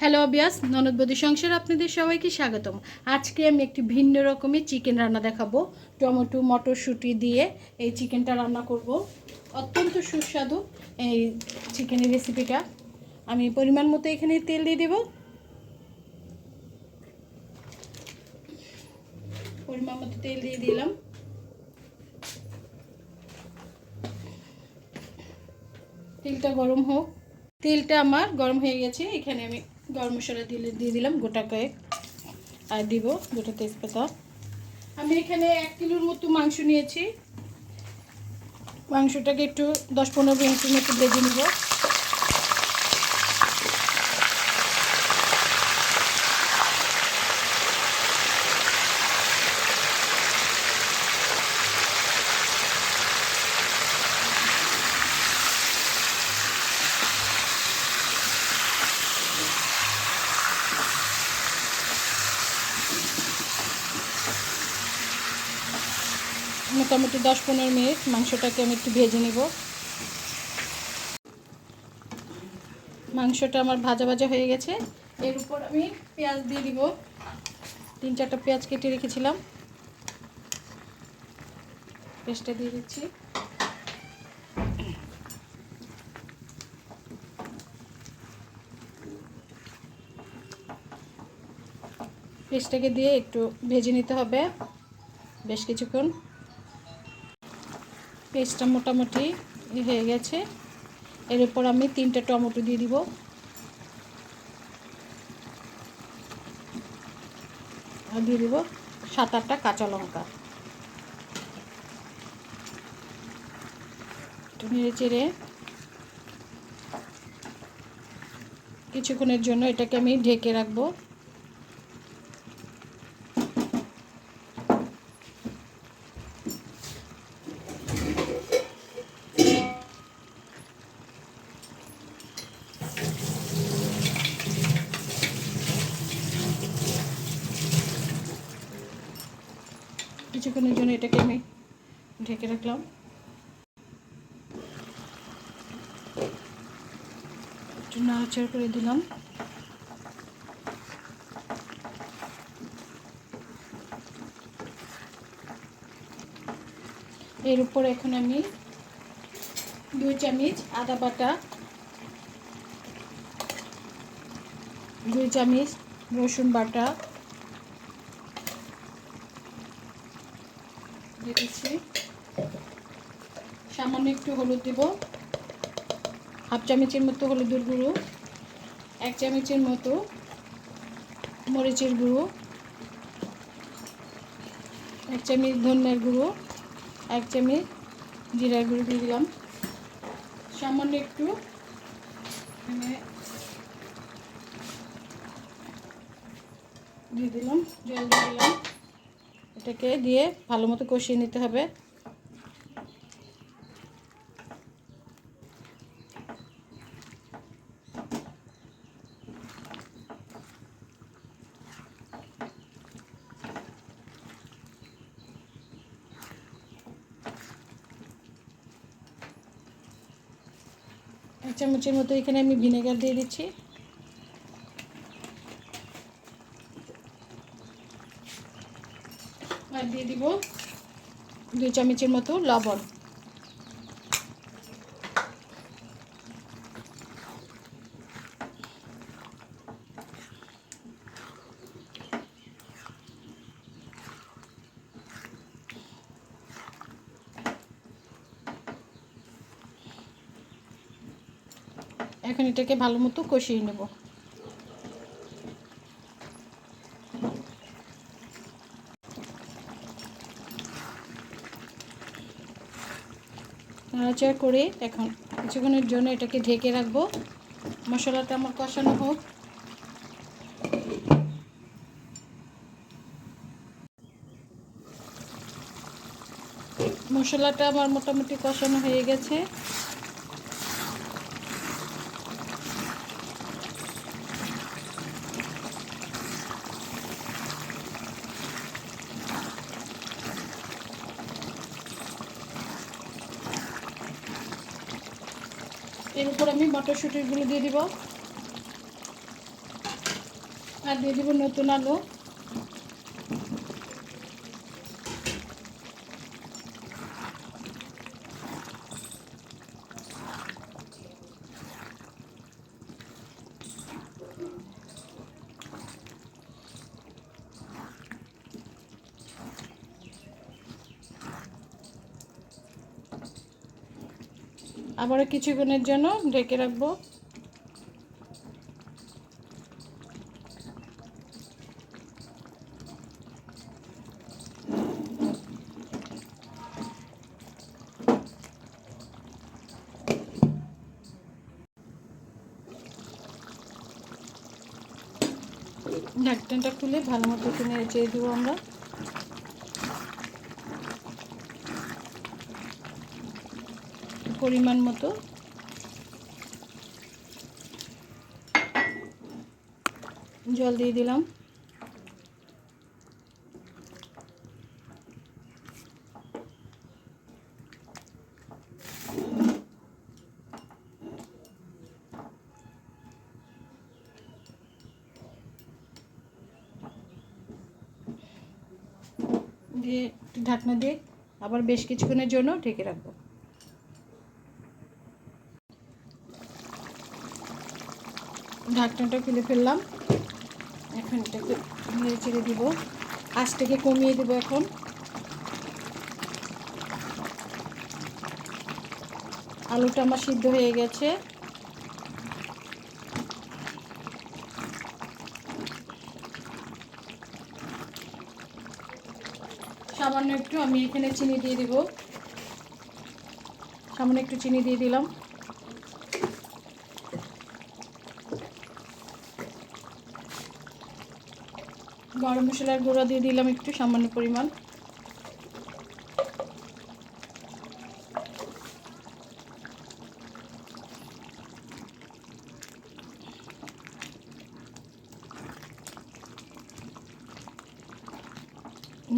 Hello obvious ননদবদী সংসার আপনাদের সবাইকে স্বাগতম। আজকে আমি একটি ভিন্ন রকমের চিকেন রান্না দেখাবো। টমেটো, মটরশুঁটি দিয়ে এই চিকেনটা রান্না করব। অত্যন্ত সুস্বাদু এই চিকেনের রেসিপিটা আমি পরিমাণ মতো এখানে তেল দিয়ে দেব। পরিমাণ মতো তেল দিয়ে দিলাম। তেলটা গরম হোক। তেলটা আমার গরম হয়ে গেছে। এখানে আমি গরম মশলা দিলে দিয়ে দিলাম গোটা কয়েক। আর দিব গোটা তেজপাতা। আমি এখানে এক কিলোর মতো মাংস নিয়েছি। মাংসটাকে একটু দশ পনেরো মিনিটের মতো ভেজে নিব। মোটামুটি দশ পনেরো মিনিট মাংসটাকে আমি একটু ভেজে নিব। মাংসটা আমার ভাজা ভাজা হয়ে গেছে। এর উপর আমি পেঁয়াজ দিয়ে দিব। তিন চারটা পেঁয়াজ কেটে রেখেছিলাম। পেঁয়াজটা দিয়ে দিচ্ছি। পেঁয়াজটাকে দিয়ে একটু ভেজে নিতে হবে বেশ কিছুক্ষণ। পেস্টটা মোটামুটি হয়ে গেছে। এর উপর আমি তিনটে টমেটো দিয়ে দিব। দিয়ে দিব সাত আটটা কাঁচা লঙ্কা। একটু নেড়ে চেড়ে কিছুক্ষণের জন্য এটাকে আমি ঢেকে রাখব। কিছুক্ষণের জন্য এটাকে আমি ঢেকে রাখলাম। একটু নাড়াচাড়া করে দিলাম। এর উপর এখন আমি দুই চামচ আদা বাটা, দুই চামচ রসুন বাটা সামান্য একটু হলুদ দিব। হাফ চামচের মতো হলুদের গুঁড়ো, এক চামচের মতো মরিচের গুঁড়ো, এক চামচ ধনিয়ার গুঁড়ো, এক চামচ জিরার গুঁড়ো দিয়ে দিলাম। সামান্য একটু দিয়ে দিলাম, জল দিয়ে দিলাম। এটাকে দিয়ে ভালো মতো কষিয়ে নিতে হবে। চামচের মতো এখানে আমি ভিনেগার দিয়ে দিচ্ছি। আর দিয়ে দিব দুই চামচের মতো লবণ। এখন এটাকে ভালো মতো কষিয়ে নেব। নাড়াচাড়া করে এখন কিছুক্ষণের জন্য এটাকে ঢেকে রাখব। মশলাটা আমার কষানো হোক। মশলাটা আমার মোটামুটি কষানো হয়ে গেছে। এর উপর আমি মটরশুঁটিগুলো দিয়ে দিব। আর দিয়ে দিব নতুন আলু। আবারও কিছুক্ষণের জন্য ঢেকে রাখব। ঢাকনাটা খুলে ভালো মতো নেড়ে চেয়ে দেবো আমরা। পরিমাণ মতো। জল দিয়ে দিলাম। দিয়ে ঢাকনা দিয়ে আবার বেশ কিছুক্ষণের জন্য ঢেকে রাখব। ঢাকনাটা খুলে ফেললাম। এখন এটাকে নেড়ে চেড়ে দিব। আঁচটাকে কমিয়ে দেবো এখন। আলুটা আমার সিদ্ধ হয়ে গেছে। সামান্য একটু আমি এখানে চিনি দিয়ে দিব। সামান্য একটু চিনি দিয়ে দিলাম। গরম মশলার গুঁড়া দিয়ে দিলাম একটু সামান্য পরিমাণ।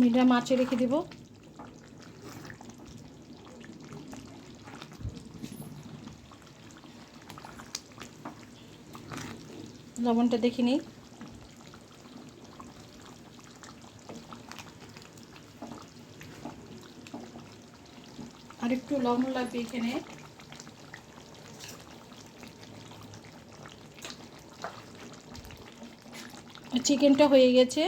মিডিয়াম আঁচে রেখে দিব। লবণটা দেখে নিই আর একটু লবণ লাগবে এখানে। চিকেনটা হয়ে গেছে।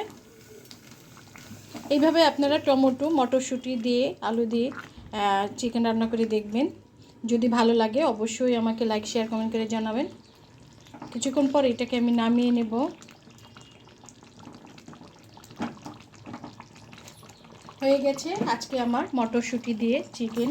এইভাবে আপনারা টমেটো, মটরশুঁটি দিয়ে, আলু দিয়ে চিকেন রান্না করে দেখবেন। যদি ভালো লাগে, অবশ্যই আমাকে লাইক শেয়ার কমেন্ট করে জানাবেন। কিছুক্ষণ পর এটাকে আমি নামিয়ে নেব। হয়ে গেছে আজকে আমার মটরশুঁটি দিয়ে চিকেন।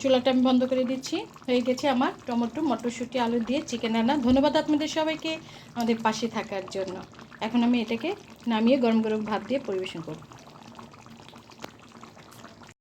চুলাটা আমি বন্ধ করে দিচ্ছি। হয়ে গেছে আমার টমেটো, মটরশুঁটি, আলু দিয়ে চিকেন রান্না। ধন্যবাদ আপনাদের সবাইকে আমাদের পাশে থাকার জন্য। এখন আমি এটাকে নামিয়ে গরম গরম ভাত দিয়ে পরিবেশন করব।